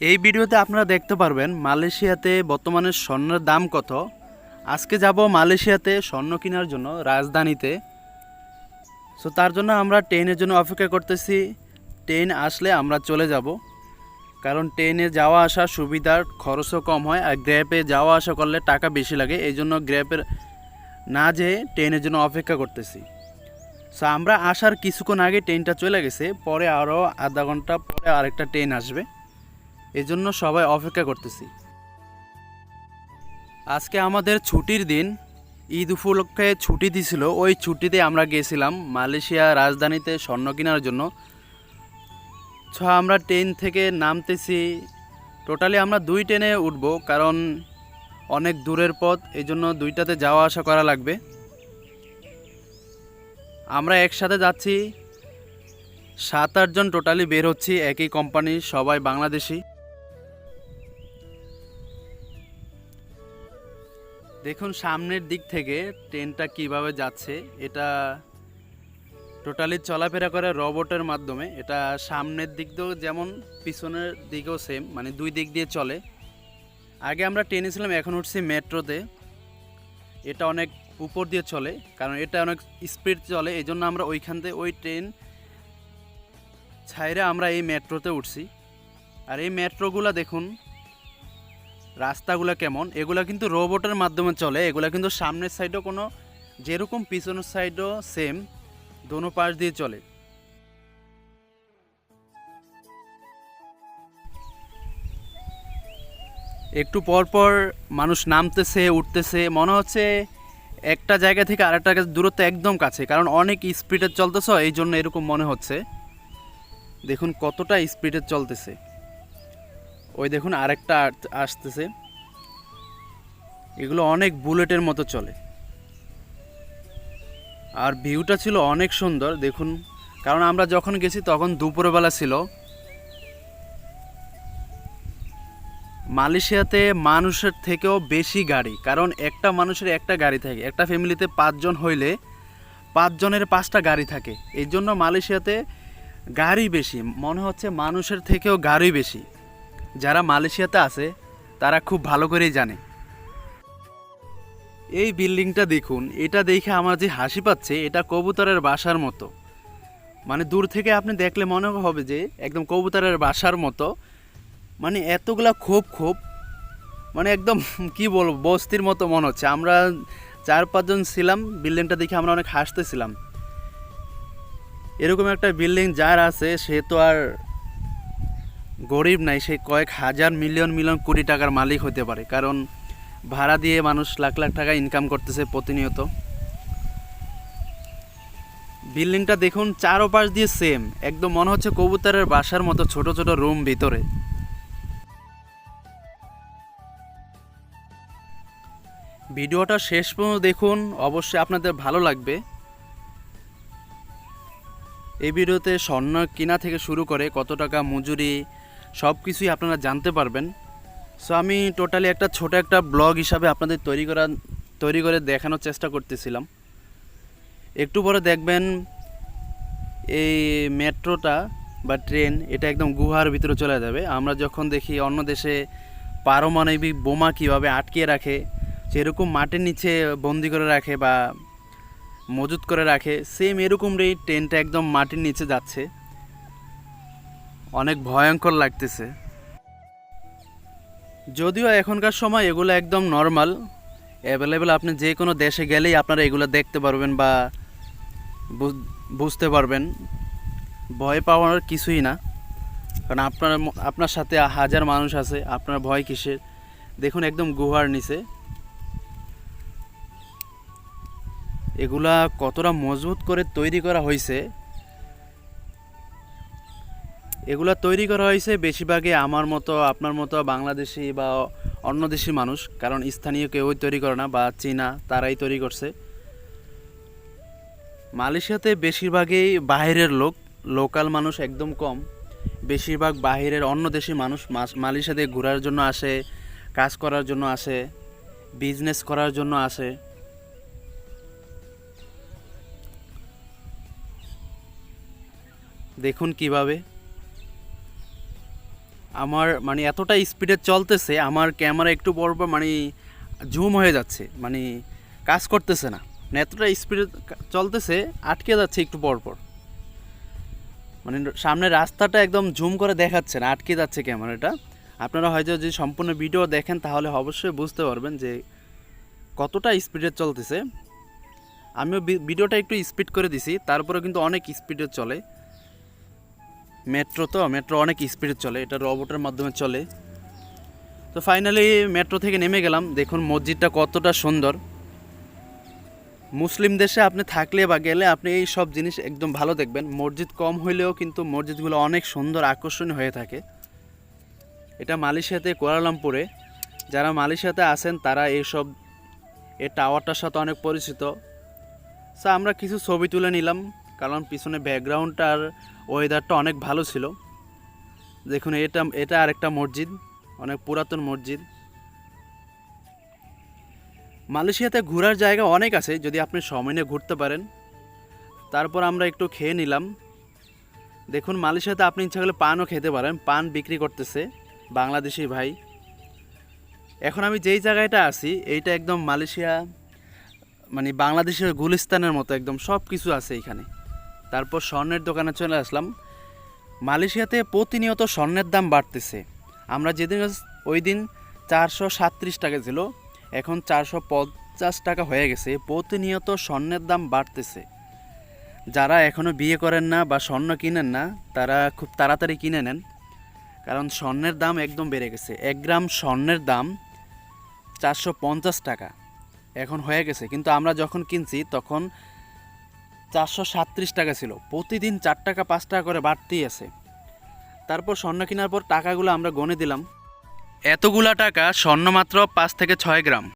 এই ভিডিওতে আপনারা দেখতে পারবেন মালয়েশিয়াতে বর্তমানে স্বর্ণের দাম কত। আজকে যাব মালয়েশিয়াতে স্বর্ণ কেনার জন্য রাজধানীতে। সো তার জন্য আমরা ট্রেনের জন্য অপেক্ষা করতেছি। ট্রেন আসলে আমরা চলে যাব। কারণ ট্রেনে যাওয়া আসা সুবিধার খরচও কম হয় আর গ্র্যাপে যাওয়া আসা করলে টাকা বেশি লাগে। এই জন্য গ্র্যাপের না যেয়ে ট্রেনের জন্য অপেক্ষা করতেছি। সো আমরা আসার কিছুক্ষণ আগে ট্রেনটা চলে গেছে। পরে আরও আধা ঘণ্টা পরে আরেকটা ট্রেন আসবে। এজন্য সবাই অপেক্ষা করতেছি। আজকে আমাদের ছুটির দিন। ঈদ উপলক্ষে ছুটি দিছিল। ওই ছুটিতে আমরা গেছিলাম মালয়েশিয়া রাজধানীতে স্বর্ণ কেনার জন্য। ছ, আমরা ট্রেন থেকে নামতেছি। টোটালি আমরা দুই ট্রেনে উঠব, কারণ অনেক দূরের পথ এই জন্য দুইটাতে যাওয়া আসা করা লাগবে। আমরা একসাথে যাচ্ছি। সাত, আটজন টোটালি বের হচ্ছি। একই কোম্পানির সবাই বাংলাদেশি। দেখুন, সামনের দিক থেকে ট্রেনটা কীভাবে যাচ্ছে, এটা টোটালি চলাফেরা করে রোবটের মাধ্যমে, এটা সামনের দিক দিয়েও যেমন, পিছনের দিকেও সেম মানে দুই দিক দিয়ে চলে। আগে আমরা ট্রেনে ছিলাম, এখন উঠছি মেট্রোতে। এটা অনেক উপর দিয়ে চলে, কারণ এটা অনেক স্পিড চলে এই জন্য আমরা ওইখান থেকে ওই ট্রেন ছাইরে আমরা এই মেট্রোতে উঠছি। আর এই মেট্রোগুলো দেখুন রাস্তাগুলো কেমন? এগুলো কিন্তু রোবটের মাধ্যমে চলে। এগুলো কিন্তু সামনের সাইডও কোনো যেরকম পিছনের সাইডও সেম দোনো পাশ দিয়ে চলে। একটু পর পর মানুষ নামতেছে, উঠতেছে। মনে হচ্ছে একটা জায়গা থেকে আরেকটা দূরত্ব একদম কাছে, কারণ অনেক স্পিডে চলতেছ এই জন্য এরকম মনে হচ্ছে। দেখুন কতটা স্পিডে চলতেছে। ওই দেখুন আরেকটা আসতেছে। এগুলো অনেক বুলেটের মতো চলে। আর ভিউটা ছিল অনেক সুন্দর, দেখুন। কারণ আমরা যখন গেছি তখন দুপুরবেলা ছিল। মালয়েশিয়াতে মানুষের থেকেও বেশি গাড়ি, কারণ একটা মানুষের একটা গাড়ি থাকে। একটা ফ্যামিলিতে পাঁচজন হইলে পাঁচজনের পাঁচটা গাড়ি থাকে। এই জন্য মালয়েশিয়াতে গাড়ি বেশি। মনে হচ্ছে মানুষের থেকেও গাড়ি বেশি। যারা মালয়েশিয়াতে আছে, তারা খুব ভালো করেই জানে। এই বিল্ডিংটা দেখুন, এটা দেখে আমার যে হাসি পাচ্ছে, এটা কবুতরের বাসার মতো। মানে দূর থেকে আপনি দেখলে মনে হবে যে, একদম কবুতরের বাসার মতো। মানে এতগুলা খোপ খোপ মানে একদম, কি বলব, বস্তির মতো মনে হচ্ছে। আমরা চার পাঁচজন ছিলাম, বিল্ডিংটা দেখে আমরা অনেক হাসতেছিলাম। এরকম একটা বিল্ডিং যার আছে, সে তো আর গরিব নাই সে কয়েক হাজার মিলিয়ন মিলিয়ন কোটি টাকার মালিক হতে পারে। কারণ ভাড়া দিয়ে মানুষ লাখ লাখ টাকা ইনকাম করতেছে প্রতিনিয়ত। বিল্ডিংটা দেখুন, চারোপাশ দিয়ে সেম একদম মনে হচ্ছে কবুতরের বাসার মতো ছোট ছোট রুম ভিতরে। ভিডিওটা শেষ পর্যন্ত দেখুন, অবশ্যই আপনাদের ভালো লাগবে। এই ভিডিওতে স্বর্ণ কিনা থেকে শুরু করে কত টাকা মজুরি সব কিছুই আপনারা জানতে পারবেন। সো আমি টোটালি একটা ছোট একটা ব্লগ হিসাবে আপনাদের তৈরি করা, তৈরি করে দেখানোর চেষ্টা করতেছিলাম। একটু পরে দেখবেন এই মেট্রোটা বা ট্রেন, এটা একদম গুহার ভিতরে চলে যাবে। আমরা যখন দেখি অন্য দেশে পারমাণবিক বোমা কীভাবে আটকে রাখে, যেরকম মাটির নিচে বন্দি করে রাখে বা মজুত করে রাখে সেম এরকম রে ট্রেনটা একদম মাটির নিচে যাচ্ছে। অনেক ভয়ঙ্কর লাগতেছে। যদিও এখনকার সময় এগুলো একদম নর্মাল অ্যাভেলেবেল আপনি যে কোনো দেশে গেলেই আপনারা এগুলো দেখতে পারবেন বা বুঝ- বুঝতে পারবেন। ভয় পাওয়ার কিছুই না, কারণ আপনার আপনার সাথে হাজার মানুষ আছে, আপনার ভয় কিসের? দেখুন একদম গুহার নিচে। এগুলা কতটা মজবুত করে তৈরি করা হয়েছে এগুলা তৈরি করা হয়েছে বেশিরভাগই আমার মতো, আপনার মতো বাংলাদেশি বা অন্য দেশি মানুষ, কারণ স্থানীয় কেউই তৈরি করে না বা চীনা তারাই তৈরি করছে। মালয়েশিয়াতে বেশিরভাগই বাইরের লোক, লোকাল মানুষ একদম কম। বেশিরভাগ বাইরের অন্য দেশি মানুষ মালয়েশিয়াতে ঘোরার জন্য আসে, কাজ করার জন্য আসে বিজনেস করার জন্য আসে। দেখুন কীভাবে। আমার মানে এতটা স্পিডে চলতেছে, আমার ক্যামেরা একটু পর মানে জুম হয়ে যাচ্ছে মানে কাজ করতেছে না। মানে এতটা স্পিডে চলতেছে, আটকে যাচ্ছে একটু পর পর। মানে সামনের রাস্তাটা একদম জুম করে দেখাচ্ছে না, আটকে যাচ্ছে ক্যামেরাটা আপনারা হয়তো যদি সম্পূর্ণ ভিডিও দেখেন, তাহলে অবশ্যই বুঝতে পারবেন যে কতটা স্পিডে চলতেছে। আমিও ভিডিওটা একটু স্পিড করে দিছি তারপরে কিন্তু অনেক স্পিডে চলে। মেট্রো তো, মেট্রো অনেক স্পিডে চলে, এটা রোবটের মাধ্যমে চলে। তো ফাইনালি মেট্রো থেকে নেমে গেলাম, দেখুন মসজিদটা কতটা সুন্দর। মুসলিম দেশে আপনি থাকলে বা গেলে আপনি এই সব জিনিস একদম ভালো দেখবেন। মসজিদ কম হইলেও কিন্তু মসজিদগুলো অনেক সুন্দর আকর্ষণীয় হয়ে থাকে। এটা মালয়েশিয়াতে, কুয়ালালামপুরে। যারা মালয়েশিয়াতে আছেন, তারা এইসব, এই টাওয়ারটার সাথে অনেক পরিচিত। সো আমরা কিছু ছবি তুলে নিলাম। কারণ পিছনে ব্যাকগ্রাউন্ডটার ওয়েদারটা অনেক ভালো ছিল। দেখুন, এটা এটা আরেকটা মসজিদ, অনেক পুরাতন মসজিদ। মালয়েশিয়াতে ঘোরার জায়গা অনেক আছে, যদি আপনি সময় নিয়ে ঘুরতে পারেন। তারপর আমরা একটু খেয়ে নিলাম। দেখুন, মালয়েশিয়াতে আপনি ইচ্ছা করলে পানও খেতে পারেন, পান বিক্রি করতেছে বাংলাদেশি ভাই। এখন আমি যেই জায়গাটা আছি, এইটা একদম মালয়েশিয়া মানে বাংলাদেশের গুলিস্তানের মতো একদম সব কিছু আছে এখানে। তারপর স্বর্ণের দোকানে চলে আসলাম। মালয়েশিয়াতে প্রতিনিয়ত স্বর্ণের দাম বাড়তেছে। আমরা যেদিন ওই দিন চারশো সাতত্রিশ টাকা ছিল। এখন চারশো পঞ্চাশ টাকা হয়ে গেছে। প্রতিনিয়ত স্বর্ণের দাম বাড়তেছে। যারা এখনও বিয়ে করেন না বা স্বর্ণ কিনেন না, তারা খুব তাড়াতাড়ি কিনে নেন। কারণ স্বর্ণের দাম একদম বেড়ে গেছে। এক গ্রাম স্বর্ণের দাম চারশো পঞ্চাশ টাকা। এখন হয়ে গেছে। কিন্তু আমরা যখন কিনছি, তখন চারশো সাতত্রিশ টাকা ছিল। প্রতিদিন চার টাকা, পাঁচ টাকা করে বাড়তেই আছে। তারপর স্বর্ণ কেনার পর টাকাগুলো আমরা গনে দিলাম। এতগুলা টাকা স্বর্ণ মাত্র পাঁচ থেকে ছয় গ্রাম।